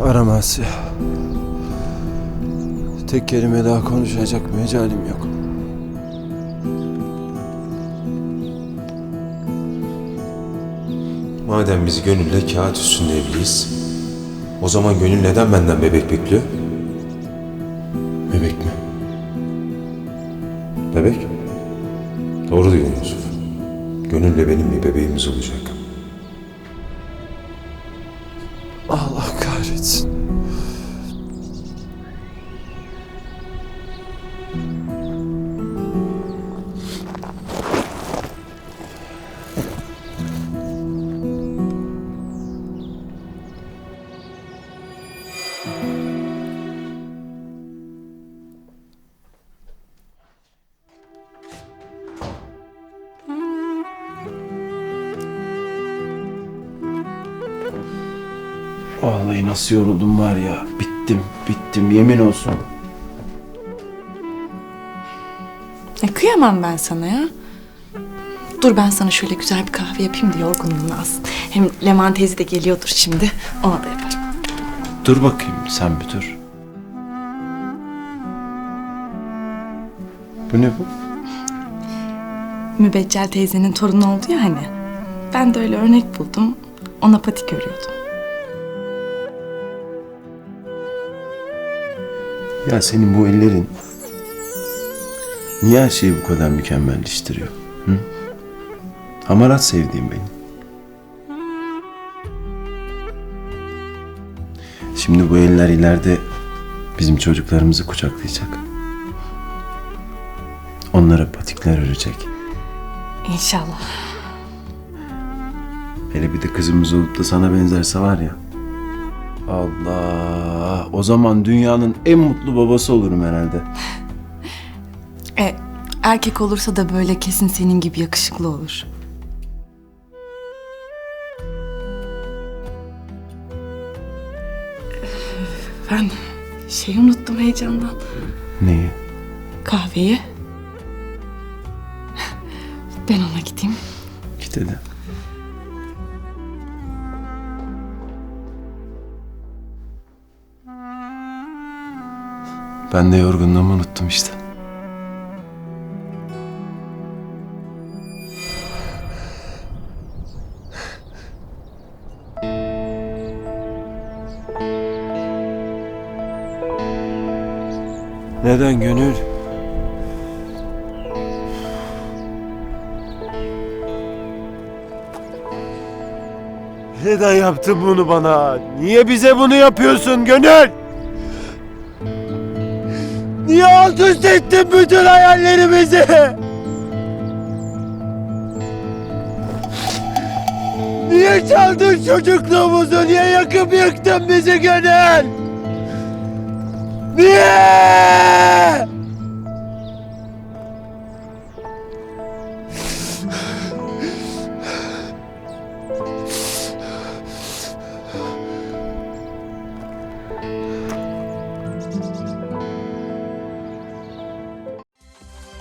Asya. Tek kelime daha konuşacak mecalim yok. Madem biz gönülle kağıt üstünde evliyiz, o zaman gönül neden benden bebek bekliyor? Bebek mi? Bebek? Doğru diyorsun Yusuf. Gönülle benim bir bebeğimiz olacak. It's Vallahi nasıl yoruldum var ya. Bittim, bittim yemin olsun. E, kıyamam ben sana ya. Dur ben sana şöyle güzel bir kahve yapayım da yorgunluğunu alsın. Hem Leman teyze de geliyordur şimdi. Ona da yaparım. Dur bakayım sen bir dur. Bu ne bu? Mübeccel teyzenin torunu oldu ya hani. Ben de öyle örnek buldum. Ona patik örüyordum. Ya senin bu ellerin niye her şeyi bu kadar mükemmelleştiriyor? Hı? Hamarat sevdiğim benim. Şimdi bu eller ileride bizim çocuklarımızı kucaklayacak. Onlara patikler örecek. İnşallah. Hele bir de kızımız olup da sana benzerse var ya. Allah. O zaman dünyanın en mutlu babası olurum herhalde. E, erkek olursa da böyle kesin senin gibi yakışıklı olur. Ben şeyi unuttum heyecandan. Neyi? Kahveyi. Ben ona gideyim. Git hadi. Ben de yorgunluğumu unuttum işte. Neden gönül? Neden yaptın bunu bana? Niye bize bunu yapıyorsun gönül? Niye alt üst ettin bütün hayallerimizi? Niye çaldın çocukluğumuzu? Niye yakıp yıktın bizi gönül? Niye?